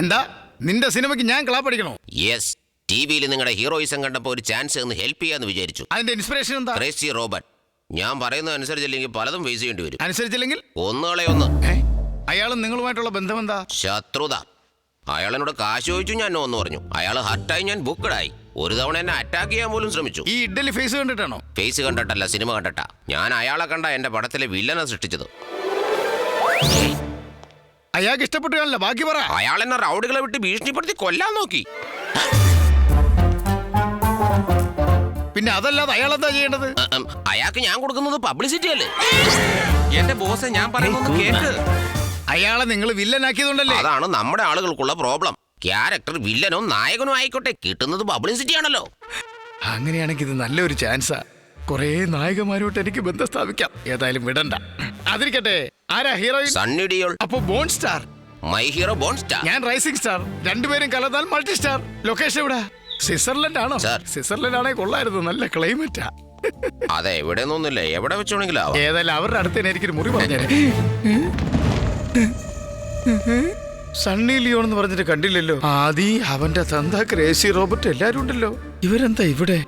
എന്താ? നിന്റെ സിനിമയ്ക്ക് ഞാൻ ക്ലാപ്പടിക്കണോ യെസ് ടി വിയിൽ നിങ്ങളുടെ ഹീറോയിസം കണ്ടപ്പോൾ ഒരു ചാൻസ് എന്ന് ഹെൽപ്പ് ചെയ്യാന്ന് വിചാരിച്ചു. അതിന്റെ ഇൻസ്പിറേഷൻ എന്താ? ക്രേസി റോബർട്ട് ഞാൻ പറയുന്നത് അനുസരിച്ചില്ലെങ്കിൽ പലതും ഫേസ് ചെയ്യേണ്ടി വരും. അനുസരിച്ചില്ലെങ്കിൽ? ഒന്നാളെ ഒന്ന്. അയാളും നിങ്ങളുമായിട്ടുള്ള ബന്ധം എന്താ ശത്രുത. അയാൾ എന്നോട് കാശ് ചോദിച്ചു ഞാൻ ഒന്ന് പറഞ്ഞു. അയാൾ ഹർട്ടായി ഞാൻ ബുക്കഡായി ഒരു തവണ എന്നെ അറ്റാക്ക് ചെയ്യാൻ പോലും ശ്രമിച്ചു. ഈ ഇഡ്ഡലി ഫേസ് കണ്ടിട്ടാണോ? ഫേസ് കണ്ടിട്ടല്ല സിനിമ കണ്ടിട്ടാ. ഞാൻ അയാളെ കണ്ട എന്റെ പടത്തിലെ വില്ലനെ സൃഷ്ടിച്ചത്. അയാൾക്ക് ഇഷ്ടപ്പെട്ടു കാണില്ല ബാക്കി പറ. അയാൾ എന്നെ റൗഡുകളെ വിട്ട് ഭീഷണിപ്പെടുത്തി കൊല്ലാൻ നോക്കി. പിന്നെ അതല്ലാതെ അയാൾ എന്താ ചെയ്യേണ്ടത്? അയാൾക്ക് ഞാൻ കൊടുക്കുന്നത് പബ്ലിസിറ്റി അല്ലേ? എന്റെ ബോസ് ഞാൻ പറയുന്നത് കേക്ക്. അയാളെ നിങ്ങൾ വില്ലനാക്കിയതുകൊണ്ടല്ലേ? അതാണ് നമ്മുടെ ആളുകൾക്കുള്ള പ്രോബ്ലം. ക്യാരക്ടർ വില്ലനോ നായകനോ ആയിക്കോട്ടെ കിട്ടുന്നത് പബ്ലിസിറ്റി ആണല്ലോ. അങ്ങനെയാണെങ്കിൽ ഇത് നല്ലൊരു ചാൻസാ കുറേ നായകന്മാരോട്ട് എനിക്ക് ബന്ധം സ്ഥാപിക്കാം. ഏതായാലും വിടണ്ട. അതിരിക്കട്ടെ. ആരാ ഹീറോയിൻ സണ്ണി ഡിയോൾ അപ്പൊ born star my hero born star ഞാൻ റൈസിംഗ് സ്റ്റാർ രണ്ടുപേരും കലർന്നാൽ മൾട്ടി സ്റ്റാർ ലൊക്കേഷൻ എവിടെ? സ്വിറ്റ്സർലൻഡ് ആണോ? Sir. സ്വിറ്റ്സർലൻഡ് ആണേ കൊള്ളായിരുന്നു. നല്ല ക്ലൈമറ്റാ അതെ എവിടെ ഒന്നുമില്ല. എവിടെ വെച്ചോണെങ്കിലും. ആവാം ഏതായാലും അവരുടെ അടുത്ത് തന്നെ എനിക്കൊരു മുറി പറഞ്ഞേ സണ്ണി ലിയോൺ എന്ന് പറഞ്ഞിട്ട് കണ്ടില്ലല്ലോ. ആദി അവന്റെ തന്ത ക്രേസി റോബർട്ട് എല്ലാരും ഉണ്ടല്ലോ. ഇവരെന്താ ഇവിടെ?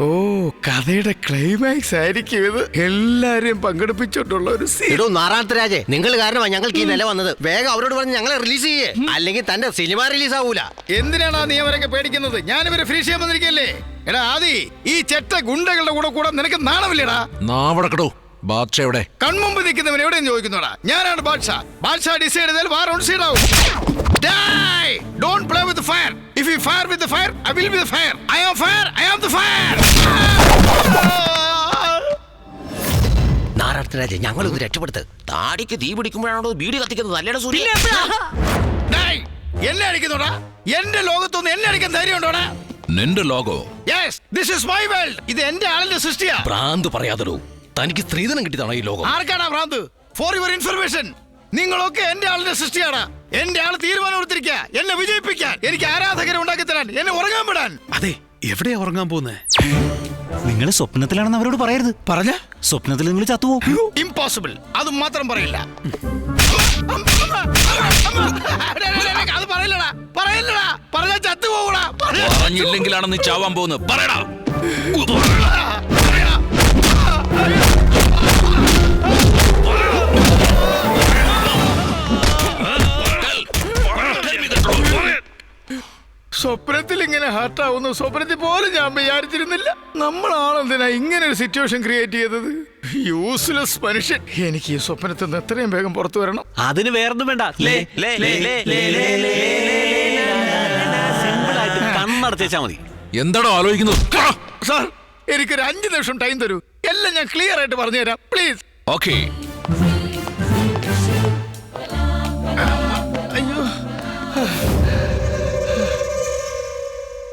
ഓ കഥയുടെ ക്ലൈമാക്സ് ആയിരിക്കും ഇത്. എല്ലാരെയും പങ്കെടുപ്പിച്ചോണ്ടുള്ള ഒരു സീൻ ഇടോ നാറാണത്ത് രാജേ നിങ്ങൾ കാരണമാണ് ഞങ്ങൾക്ക് ഈ നില വന്നത്. വേഗം അവരോട് പറഞ്ഞ് ഞങ്ങളെ റിലീസ് ചെയ്യേ. അല്ലെങ്കിൽ തന്റെ സിനിമ റിലീസ് ആവൂല. എന്തിനാണ് ആ നീ അവരൊക്കെ പേടിക്കുന്നത്? ഞാനിവരെ ഫ്രീ ചെയ്യാൻ വന്നിരിക്കല്ലേ? എടാ ആദി ഈ ചെറ്റ ഗുണ്ടകളുടെ കൂടെ കൂടെ നിനക്ക് നാണമില്ലടാ. നാവടക്കടോ ബാദ്ഷ എവിടെ? കൺമുമ്പ് നിൽക്കുന്നവൻ എവിടെയും ചോദിക്കുന്നോടാ? ഞാനാണ് ബാദ്ഷാ. ബാദ്ഷാ ഡിസൈഡ് ചെയ്താൽ വാർ സീഡ് ആവും. Die! Don't play with the fire. If you fire with the fire, I will be the fire. I am fire. I am the fire. Naranath രാജേ ഞങ്ങൾ ഇത് രക്ഷപ്പെടുത്ത്. താടിക്ക് തീ പിടിക്കുമ്പോഴാണോ ബീഡി കത്തിക്കുന്നത്? നല്ലയുടെ സൂര്യ? Die! എന്നെ അടിക്കുന്നോടാ എന്റെ ലോകത്തൊന്ന് എന്നെ അടിക്കാൻ ധൈര്യം ഉണ്ടോടാ? നിന്റെ ലോകോ? Yes this is my world ഇത് എന്റെ ആളിന്റെ സൃഷ്ടിയാ. ഭ്രാന്ത് പറയാതടോ. തനിക്ക് സ്ത്രീധനം കിട്ടിയതാണോ ഈ ലോകം? ആർക്കാടാ ഭ്രാന്ത്? ഫോർ യുവർ ഇൻഫർമേഷൻ നിങ്ങളൊക്കെ എന്റെ ആളിന്റെ സൃഷ്ടിയാണ് എന്റെ ആൾ തീരുമാനം എടുത്തിരിക്കുക എന്നെ വിജയിപ്പിക്കാൻ. എനിക്ക് ആരാധകരെ ഉണ്ടാക്കി തരാൻ. എന്നെ ഉറങ്ങാൻ വിടാൻ. അതെ എവിടെയാ ഉറങ്ങാൻ പോകുന്നത് നിങ്ങൾ സ്വപ്നത്തിലാണെന്ന് അവരോട് പറയരുത്. പറഞ്ഞ? സ്വപ്നത്തിൽ നിങ്ങൾ ചത്തുപോകും. ഇമ്പോസിബിൾ അത് മാത്രം പറയില്ല. അത് പറയില്ലടാ. പറയില്ലടാ. പറഞ്ഞാ ചത്തുപോകൂടാ. പറഞ്ഞില്ലെങ്കിലാണ് നീ ചാവാൻ പോകുന്നത്. പറയടാ. സ്വപ്നത്തിൽ ഇങ്ങനെ ഹർട്ടാവുന്നു സ്വപ്നത്തിൽ പോലും ഞാൻ വിചാരിച്ചിരുന്നില്ല നമ്മളാണെന്തിനാ ഇങ്ങനെ ഒരു സിറ്റുവേഷൻ ക്രിയേറ്റ് ചെയ്തത് യൂസ്ലെസ് മനുഷ്യൻ എനിക്ക് ഈ സ്വപ്നത്തിൽ നിന്ന് എത്രയും വേഗം പുറത്തു വരണം അതിന് വേറൊന്നും വേണ്ട ലേ, ലേ, ലേ, ലേ, ലേ, ലേ, ലേ, ലേ, ലേ, ലേ, simple ആയിട്ട് കണ്ണടച്ചേച്ചാ മതി എന്താണോ ആലോചിക്കുന്നത് സാർ എനിക്കൊരു അഞ്ച് നിമിഷം ടൈം തരൂ എല്ലാം ഞാൻ ക്ലിയർ ആയിട്ട് പറഞ്ഞുതരാം please okay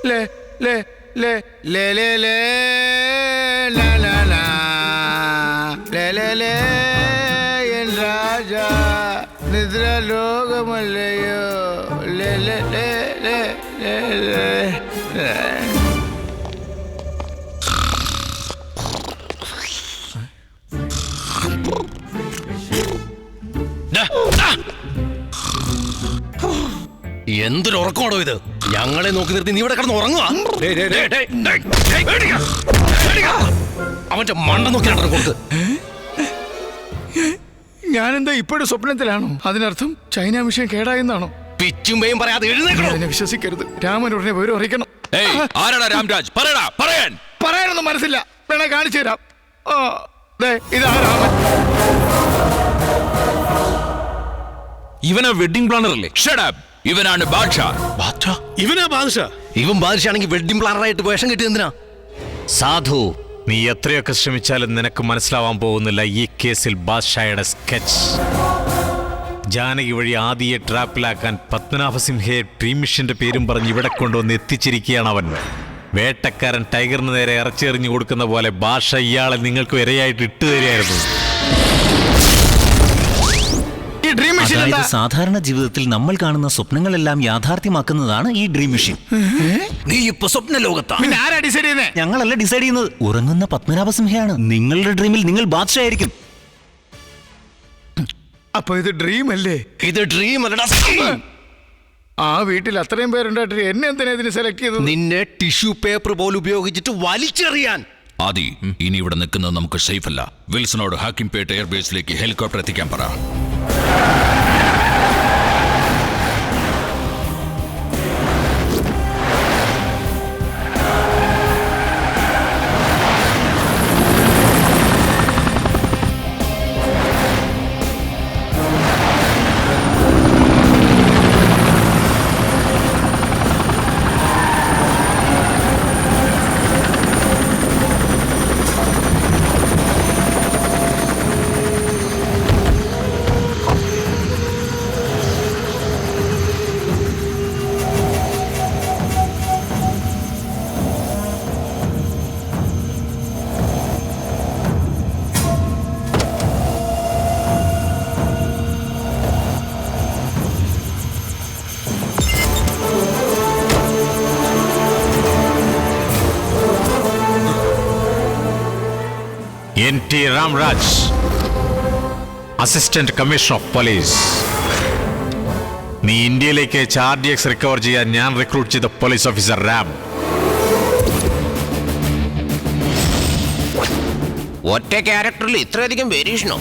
le le le le le le la la la le le le என் ராஜா நித்ர லோகமல்லையோ le le le le le le എന്തൊരു ഉറക്കമാണോ ഇത്? ഞങ്ങളെ നോക്കി നിർത്തി നീ ഇവിടെ കിടന്ന് ഉറങ്ങുക അവന്റെ മണ്ട നോക്കി നടന്നു കൊടുക്ക് ഞാനെന്താ ഇപ്പോഴും സ്വപ്നത്തിലാണോ? അതിനർത്ഥം ചൈന മിഷൻ കേടായെന്നാണോ? പിച്ചുമ്പയും പറയാതെ എഴുന്നേക്കണോ എന്നെ വിശ്വസിക്കരുത്. രാമൻ ഉടനെ വിവരം അറിയിക്കണം. ഏയ് ആരാടാ രാംരാജ്? പറയടാ പറയാൻ. പറയാനൊന്നും മനസ്സില്ല. വേണേ കാണിച്ചു തരാം. ആ, ദേ, ഇതാ രാമൻ. ഇവനാ വെഡിങ് പ്ലാനർ അല്ലേ? ഷഡപ്പ് ഇവനാണ് ബാദ്ഷ. ഇവനാ ബാദുഷ. ഇവൻ ബാധിച്ചാണെങ്കിൽ വെഡിങ് പ്ലാനറായിട്ട് വേഷം കിട്ടിയത് എന്തിനാ? സാധു. നീ എത്രയൊക്കെ ശ്രമിച്ചാലും നിനക്ക് മനസ്സിലാവാൻ പോകുന്നില്ല ഈ കേസിൽ ബാദ്ഷായുടെ സ്കെച്ച് ജാനകി വഴി ആദിയെ ട്രാപ്പിലാക്കാൻ പത്മനാഭസിംഹയെ പ്രീമിഷന്റെ പേരും പറഞ്ഞ് ഇവിടെ കൊണ്ടുവന്ന് എത്തിച്ചിരിക്കുകയാണ് അവൻ. വേട്ടക്കാരൻ ടൈഗറിന് നേരെ ഇറച്ചെറിഞ്ഞു കൊടുക്കുന്ന പോലെ ഭാഷ ഇയാളെ നിങ്ങൾക്ക് ഇരയായിട്ട് ഇട്ടു തരികയായിരുന്നു. ഈ ഡ്രീം മെഷീൻ അതായത് സാധാരണ ജീവിതത്തിൽ നമ്മൾ കാണുന്ന സ്വപ്നങ്ങളെല്ലാം യാഥാർത്ഥ്യമാക്കുന്നതാണ് ഈ ഡ്രീം മെഷീൻ നീ ഇപ്പൊ സ്വപ്ന ലോകത്താ? പിന്നെ ആരാ ഡിസൈഡ് ചെയ്യുന്നത് ഞങ്ങളല്ല ഡിസൈഡ് ചെയ്യുന്നത്. ഉറങ്ങുന്ന പത്മനാഭസിംഹയാണ്. നിങ്ങളുടെ ഡ്രീമിൽ നിങ്ങൾ ബാദ്ഷായിരിക്കും. അപ്പൊ ഇത് ഡ്രീം അല്ലേ? ഇത് ഡ്രീം അല്ലടാ. ആ വീട്ടിൽ അത്രയും പേരുണ്ടായിട്ട് എന്നെ എന്തിനാ ഇതിന് സെലക്ട് ചെയ്തത്? നിന്നെ ടിഷ്യൂ പേപ്പർ പോലും ഉപയോഗിച്ചിട്ട് വലിച്ചെറിയാൻ. ആദി ഇനി ഇവിടെ നിൽക്കുന്നത് നമുക്ക് സേഫ് അല്ല. വിൽസണോട് ഹാക്കിംപേട്ട് എയർബേസിലേക്ക് ഹെലികോപ്റ്റർ എത്തിക്കാൻ പറ. Yeah. T Ramraj assistant commissioner of police നീ ഇന്ത്യയിലേക്ക് ചാർജ് എക്സ് റിക്കവർ ചെയ്യാൻ ഞാൻ റിക്രൂട്ട് ചെയ്ത പോലീസ് ഓഫീസർ റാം ഒറ്റ ക്യാരക്ടറിൽ ഇത്രയധികം വേരിയേഷനോ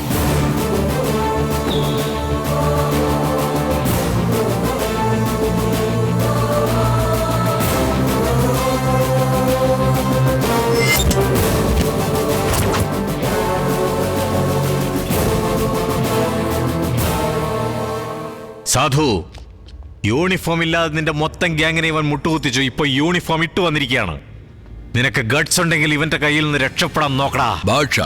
സാധു യൂണിഫോം ഇല്ലാതെ നിന്റെ മൊത്തം ഗ്യാങ്ങിനെ ഇവൻ മുട്ടുകുത്തിച്ചു. ഇപ്പൊ യൂണിഫോം ഇട്ടു വന്നിരിക്കുകയാണ്. നിനക്ക് ഗഡ്സ് ഉണ്ടെങ്കിൽ ഇവന്റെ കയ്യിൽ നിന്ന് രക്ഷപ്പെടാൻ നോക്കടാ. ഭാഷ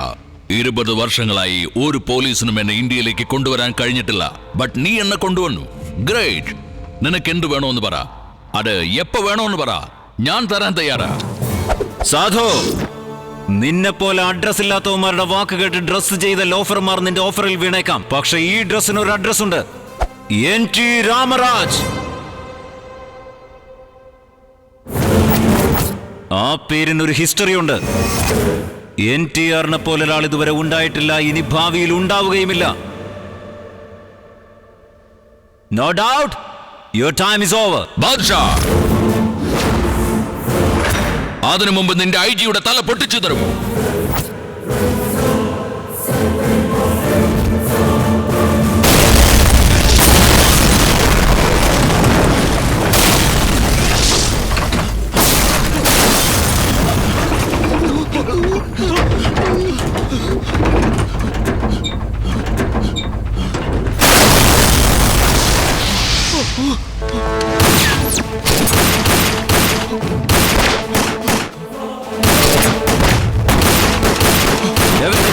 ഇരുപത് വർഷങ്ങളായി ഒരു പോലീസിനും എന്നെ ഇന്ത്യയിലേക്ക് കൊണ്ടുവരാൻ കഴിഞ്ഞിട്ടില്ല. ബട്ട് നീ എന്നെ കൊണ്ടുവന്നു. ഗ്രേറ്റ് നിനക്ക് എന്ത് വേണോന്ന് പറ. അത് എപ്പോ വേണോന്ന് പറ. ഞാൻ തരാൻ തയ്യാറാ. സാധു നിന്നെ പോലെ അഡ്രസ് ഇല്ലാത്തവന്മാരുടെ വാക്ക് കേട്ട് ഡ്രസ് ചെയ്ത ലോഫർമാർ നിന്റെ ഓഫറിൽ വീണേക്കാം. പക്ഷെ ഈ ഡ്രസ്സിന് ഒരു അഡ്രസ് ഉണ്ട്. എൻ ടി രാമരാജ് ആ പേരിന് ഒരു ഹിസ്റ്ററി ഉണ്ട്. എൻ ടി ആറിനെ പോലെ ഒരാൾ ഇതുവരെ ഉണ്ടായിട്ടില്ല ഇനി ഭാവിയിൽ ഉണ്ടാവുകയുമില്ല. No doubt your time is over Badshah! അതിനു മുമ്പ് നിന്റെ ഐ ജിയുടെ തല പൊട്ടിച്ചു തരും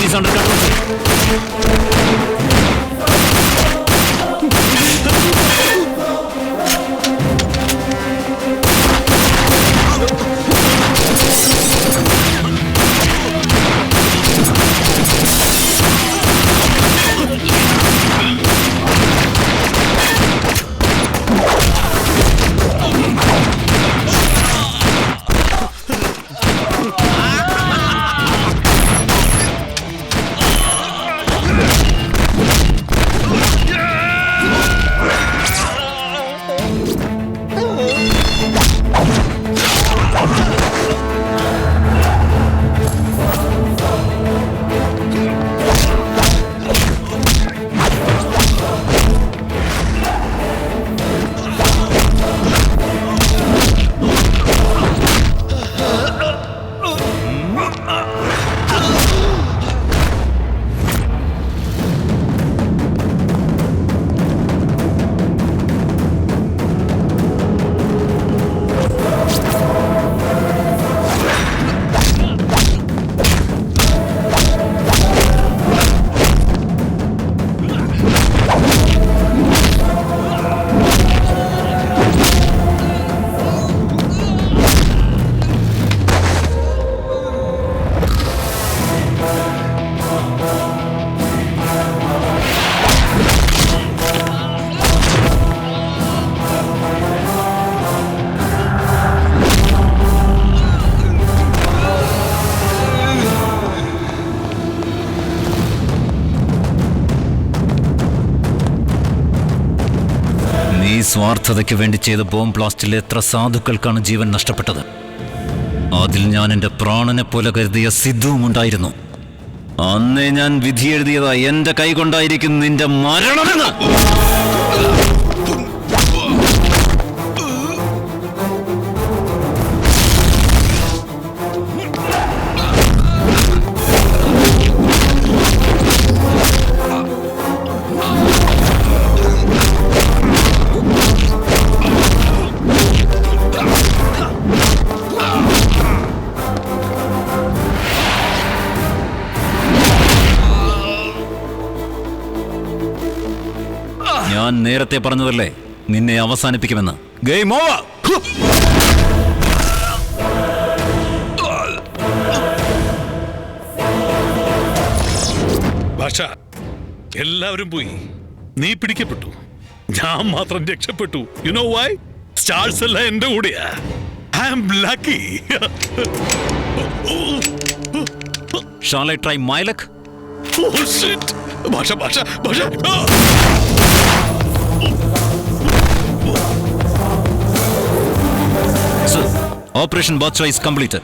is under control. സ്വാർത്ഥതയ്ക്ക് വേണ്ടി ചെയ്ത ബോംബ് ബ്ലാസ്റ്റിൽ എത്ര സാധുക്കൾക്കാണ് ജീവൻ നഷ്ടപ്പെട്ടത്? അതിൽ ഞാൻ എന്റെ പ്രാണനെ പോലെ കരുതിയ സിദ്ധുവും ഉണ്ടായിരുന്നു. അന്നേ ഞാൻ വിധി എഴുതിയതാ എന്റെ കൈ കൊണ്ടായിരിക്കും നിന്റെ മരണമെന്ന് ഞാൻ നേരത്തെ പറഞ്ഞതല്ലേ? നിന്നെ അവസാനിപ്പിക്കുമെന്ന്. ഗെയിം ഓവർ ഭാഷ എല്ലാവരും പോയി. നീ പിടിക്കപ്പെട്ടു. ഞാൻ മാത്രം രക്ഷപ്പെട്ടു. യു നോ വൈ സ്റ്റാർസ് എല്ലാം എന്റെ കൂടെയാ. I am lucky shall I try my luck Baasha Baasha Baasha! Operation batch is complete